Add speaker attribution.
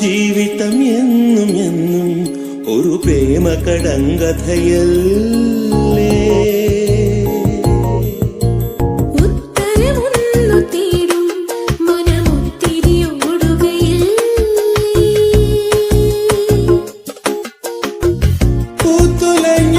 Speaker 1: ജീവിതം എന്നും എന്നും ഒരു പ്രേമ കടങ്കഥയൽ പൂത്തുലഞ്ഞ